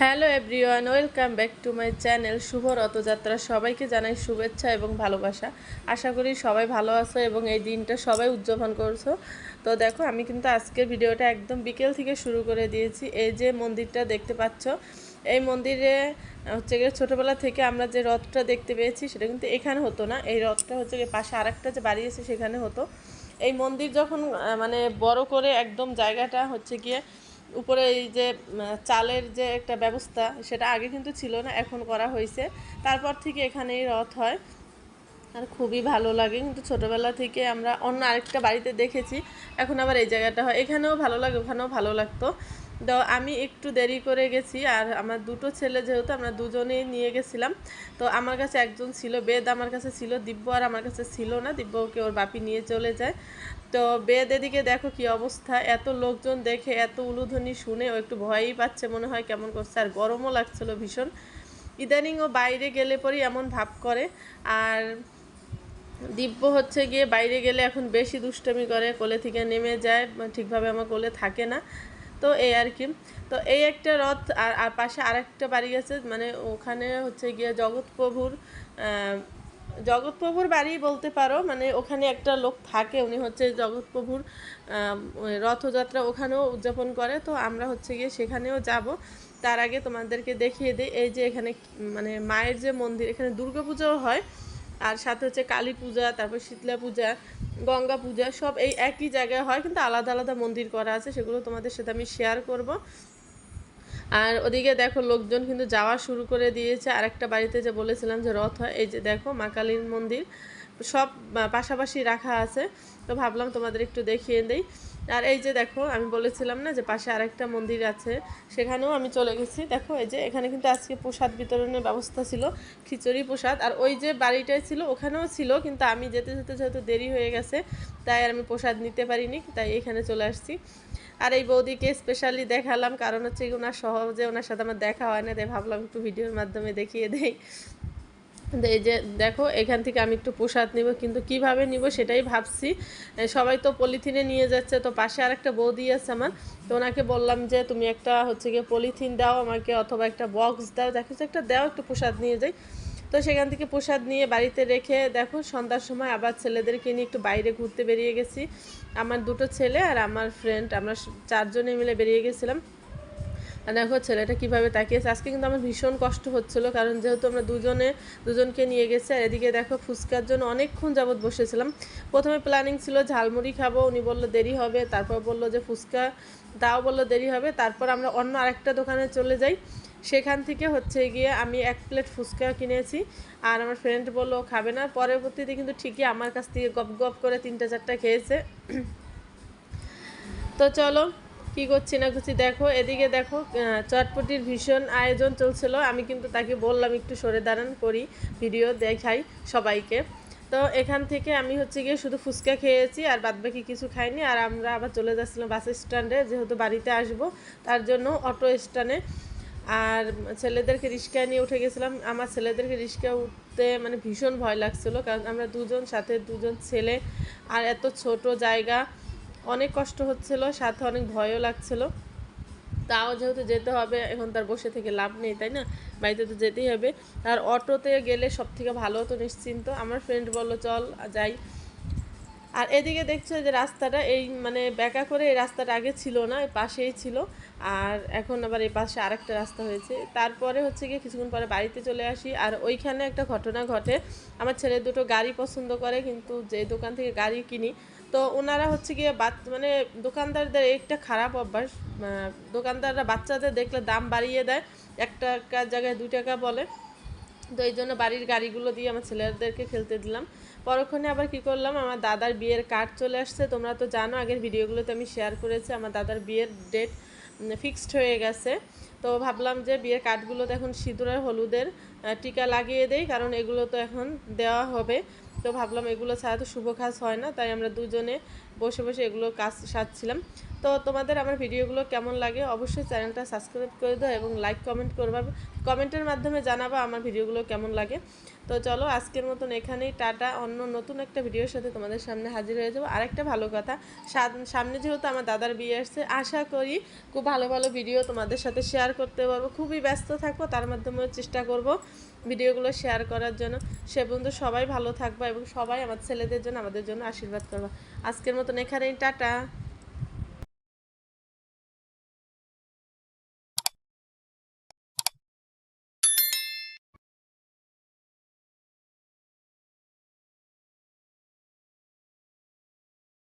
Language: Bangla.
Hello everyone, welcome back to my channel শুভ রথযাত্রা সবাইকে জানাই শুভেচ্ছা এবং ভালোবাসা। আশা করি সবাই ভালো আছো এবং এই দিনটা সবাই উদযাপন করছ। তো দেখো, আমি কিন্তু আজকের ভিডিওটা একদম বিকেল থেকে শুরু করে দিয়েছি। এই যে মন্দিরটা দেখতে পাচ্ছ, এই মন্দিরে হচ্ছে গিয়ে ছোটোবেলা থেকে আমরা যে রথটা দেখতে পেয়েছি, সেটা কিন্তু এখানে হতো না। এই রথটা হচ্ছে গিয়ে পাশে আরেকটা যে বাড়ি আছে, সেখানে হতো। এই মন্দির যখন মানে বড় করে একদম জায়গাটা হচ্ছে গিয়ে উপরে এই যে চালের যে একটা ব্যবস্থা, সেটা আগে কিন্তু ছিল না, এখন করা হয়েছে। তারপর থেকে এখানেই রথ হয়। আর খুবই ভালো লাগে, কিন্তু ছোটোবেলা থেকে আমরা অন্য আরেকটা বাড়িতে দেখেছি। এখন আবার এই জায়গাটা হয়। এখানেও ভালো লাগে, ওখানেও ভালো লাগতো। তো আমি একটু দেরি করে গেছি আর আমার দুটো ছেলে যেহেতু আমরা দুজনেই নিয়ে গেছিলাম, তো আমার কাছে একজন ছিল, বেদ আমার কাছে ছিল, দিব্য আর আমার কাছে ছিল না, দিব্যকে ওর বাপি নিয়ে চলে যায়। তো বেদ এদিকে দেখো কি অবস্থা, এত লোকজন দেখে, এত উলুধ্বনি শুনে ও একটু ভয়ই পাচ্ছে, মনে হয় কেমন করছে, আর গরমও লাগছিল ভীষণ। ইদানিং ও বাইরে গেলে পরেই এমন ভাব করে, আর দিব্য হচ্ছে গিয়ে বাইরে গেলে এখন বেশি দুষ্টমি করে, কোলে থেকে নেমে যায়, ঠিকভাবে আমার কোলে থাকে না। তো এই আর কি। তো এই একটা রথ আর আর পাশে আরেকটা বাড়ি গেছে মানে ওখানে হচ্ছে গিয়ে জগৎপ্রভুর জগৎপ্রভুর বাড়ি বলতে পারো মানে ওখানে একটা লোক থাকে, উনি হচ্ছে জগৎপ্রভুর রথযাত্রা ওখানেও উদযাপন করে। তো আমরা হচ্ছে গিয়ে সেখানেও যাব। তার আগে তোমাদেরকে দেখিয়ে দিই, এই যে এখানে মানে মায়ের যে মন্দির, এখানে দুর্গাপুজোও হয়। আর সাথে হচ্ছে কালী পূজা, তারপর শীতলা পূজা, গঙ্গা পূজা, সব এই একই জায়গায় হয়, কিন্তু আলাদা আলাদা মন্দির করা আছে, সেগুলো তোমাদের সাথে আমি শেয়ার করব। আর ওদিকে দেখো লোকজন কিন্তু যাওয়া শুরু করে দিয়েছে, আরেকটা বাড়িতে যে বলেছিলাম যে রথ হয়, এই যে দেখো মা কালীর মন্দির, সব পাশাপাশি রাখা আছে। তো ভাবলাম তোমাদের একটু দেখিয়ে দেই। আর এই যে দেখো, আমি বলেছিলাম না যে পাশে আরেকটা মন্দির আছে, সেখানেও আমি চলে গেছি। দেখো, এই যে এখানে কিন্তু আজকে প্রসাদ বিতরণের ব্যবস্থা ছিল, খিচুড়ি প্রসাদ। আর ওই যে বাড়িটায় ছিল, ওখানেও ছিল, কিন্তু আমি যেতে যেতে যেহেতু দেরি হয়ে গেছে, তাই আর আমি প্রসাদ নিতে পারিনি, তাই এখানে চলে আসছি। আর এই বৌদিকে স্পেশালি দেখালাম, কারণ হচ্ছে ওনার সহজে ওনার সাথে আমার দেখা হয় না, তাই ভাবলাম একটু ভিডিওর মাধ্যমে দেখিয়ে দেই। এই যে দেখো, এখান থেকে আমি একটু প্রসাদ নিব, কিন্তু কীভাবে নিব সেটাই ভাবছি। সবাই তো পলিথিনে নিয়ে যাচ্ছে, তো পাশে আর একটা বৌদি আছে আমার, তো ওনাকে বললাম যে তুমি একটা হচ্ছে গিয়ে পলিথিন দাও আমাকে, অথবা একটা বক্স দাও, দেখো যে একটা দাও, একটু প্রসাদ নিয়ে যাই। তো সেখান থেকে প্রসাদ নিয়ে বাড়িতে রেখে দেখো, সন্ধ্যার সময় আবার ছেলেদেরকে নিয়ে একটু বাইরে ঘুরতে বেরিয়ে গেছি। আমার দুটো ছেলে আর আমার ফ্রেন্ড আমরা চারজনে মিলে বেরিয়ে গেছিলাম। দেখো ছেলেটা কীভাবে তাকিয়েছে আজকে কিন্তু আমার ভীষণ কষ্ট হচ্ছিল, কারণ যেহেতু আমরা দুজনে, দুজনকে নিয়ে গেছি, আর এদিকে দেখো ফুচকার জন্য অনেকক্ষণ যাবৎ বসেছিলাম। প্রথমে প্ল্যানিং ছিল ঝালমুড়ি খাব, উনি বলল দেরি হবে, তারপর বলল যে ফুচকা তাও বলল দেরি হবে, তারপর আমরা অন্য আরেকটা দোকানে চলে যাই। সেখান থেকে হচ্ছে গিয়ে আমি এক প্লেট ফুচকা কিনেছি, আর আমার ফ্রেন্ড বলল খাবে না। পরবর্তীতে কিন্তু ঠিকই আমার কাছ থেকে গপ গপ করে তিনটা, চারটা খেয়েছে। তো চলো কি করছি না করছি, দেখো, এদিকে দেখো চটপটির ভীষণ আয়োজন চলছিল। আমি কিন্তু তাকে বললাম একটু সরে দাঁড়ান, করি ভিডিও দেখাই সবাইকে। তো এখান থেকে আমি হচ্ছে গিয়ে শুধু ফুচকা খেয়েছি আর বাদবাকি কিছু খাইনি। আর আমরা আবার চলে যাচ্ছিলাম বাস স্ট্যান্ডে, যেহেতু বাড়িতে আসব, তার জন্য অটো স্ট্যান্ডে। আর ছেলেদেরকে রিক্সায় নিয়ে উঠে গেছিলাম। আমার ছেলেদেরকে রিক্সায় উঠতে মানে ভীষণ ভয় লাগছিল, কারণ আমরা দুজন সাথে দুজন ছেলে। আর এত ছোট জায়গা অনেক কষ্ট হচ্ছিল, সাথে অনেক ভয়ও লাগছিল। তাও যেহেতু যেতে হবে, এখন তার বসে থেকে লাভ নেই, তাই না? বাড়িতে তো যেতেই হবে। আর অটোতে গেলে সব থেকে ভালো হতো নিশ্চিন্ত। আমার ফ্রেন্ড বলল, চল, যাই। আর এদিকে দেখছ যে রাস্তাটা, এই মানে ব্যাকা করে এই রাস্তাটা আগে ছিল না, এই পাশেই ছিল। আর এখন আবার এই পাশে আরেকটা রাস্তা হয়েছে। তারপরে হচ্ছে গিয়ে কিছুক্ষণ পরে বাড়িতে চলে আসি। আর ওইখানে একটা ঘটনা ঘটে। আমার ছেলে দুটো গাড়ি পছন্দ করে, কিন্তু যে দোকান থেকে গাড়ি কিনি তো ওনারা হচ্ছে গিয়ে মানে দোকানদারদের একটা খারাপ অভ্যাস দোকানদাররা বাচ্চাদের দেখলে দাম বাড়িয়ে দেয়। এক টাকার জায়গায় দু টাকা বলে। তো এই জন্য বাড়ির গাড়িগুলো দিয়ে আমার ছেলেদেরকে খেলতে দিলাম। পরক্ষণে আবার কি করলাম, আমার দাদার বিয়ের কার্ড চলে আসছে। তোমরা তো জানো, আগের ভিডিওগুলোতে আমি শেয়ার করেছি, আমার দাদার বিয়ের ডেট ফিক্সড হয়ে গেছে। তো ভাবলাম যে বিয়ের কার্ডগুলো তো এখন সিঁদুর হলুদের টিকা লাগিয়ে দেই, কারণ এগুলো তো এখন দেওয়া হবে। তো ভাবলাম এগুলো ছাড়া তো শুভ কাজ হয় না, তাই আমরা দুজনে বসে বসে এগুলো কাজ সারছিলাম। তো তোমাদের আমার ভিডিওগুলো কেমন লাগে অবশ্যই চ্যানেলটা সাবস্ক্রাইব করে দাও এবং লাইক, কমেন্ট করবা, কমেন্টের মাধ্যমে জানাবা আমার ভিডিওগুলো কেমন লাগে। তো চলো আজকের মতন এখানেই, টাটা, অন্য নতুন একটা ভিডিওর সাথে তোমাদের সামনে হাজির হয়ে যাব। আরেকটা ভালো কথা সামনে যেহেতু আমার দাদার বিয়ে আসছে, আশা করি খুব ভালো ভালো ভিডিও তোমাদের সাথে শেয়ার করতে পারব খুবই ব্যস্ত থাকব, তার মাধ্যমেও চেষ্টা করব ভিডিওগুলো শেয়ার করার জন্য। সে বন্ধু সবাই ভালো থাকবা এবং সবাই আমার ছেলেদের জন্য, আমাদের জন্য আশীর্বাদ করবা। আজকের মতন এখানেই, টাটা।